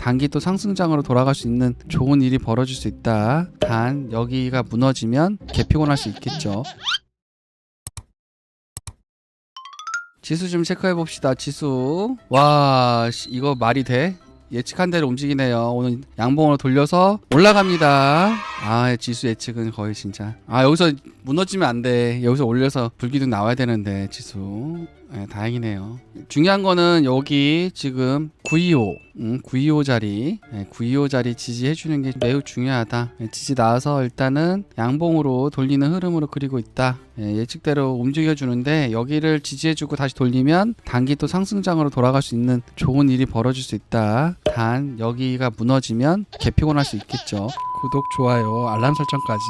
단기 또 상승장으로 돌아갈 수 있는 좋은 일이 벌어질 수 있다. 단 여기가 무너지면 개피곤할 수 있겠죠. 지수 좀 체크해 봅시다. 지수. 와, 씨, 이거 말이 돼? 예측한 대로 움직이네요. 오늘 양봉으로 돌려서 올라갑니다. 아, 지수 예측은 거의 진짜. 아, 여기서 무너지면 안 돼. 여기서 올려서 불기둥 나와야 되는데, 지수. 네, 다행이네요. 중요한 거는 여기 지금 925, 음, 925 자리, 네, 925 자리 지지해 주는 게 매우 중요하다. 네, 지지 나와서 일단은 양봉으로 돌리는 흐름으로 그리고 있다. 예, 예측대로 움직여 주는데 여기를 지지해 주고 다시 돌리면 단기 또 상승장으로 돌아갈 수 있는 좋은 일이 벌어질 수 있다. 단 여기가 무너지면 개피곤할 수 있겠죠. 구독, 좋아요, 알람 설정까지.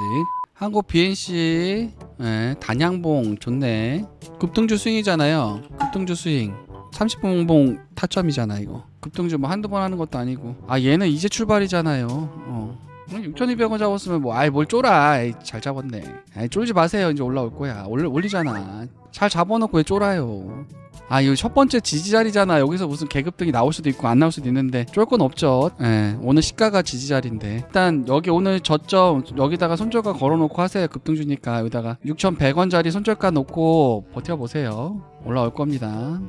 한국 BNC 예, 단양봉 좋네. 급등주 스윙이잖아요. 급등주 스윙. 30분봉 타점이잖아 이거. 급등주 뭐 한두 번 하는 것도 아니고. 아 얘는 이제 출발이잖아요. 어. 6,200원 잡았으면 뭐 아이 뭘 쫄아. 에이, 잘 잡았네. 아이 쫄지 마세요. 이제 올라올 거야. 올리, 올리잖아. 잘 잡아놓고 왜 쫄아요. 아 이거 첫 번째 지지 자리잖아. 여기서 무슨 계급 등이 나올 수도 있고 안 나올 수도 있는데 쫄 건 없죠. 예, 오늘 시가가 지지 자리인데 일단 여기 오늘 저점 여기다가 손절가 걸어놓고 하세요. 급등 주니까 여기다가 6,100원짜리 손절가 놓고 버텨보세요. 올라올 겁니다.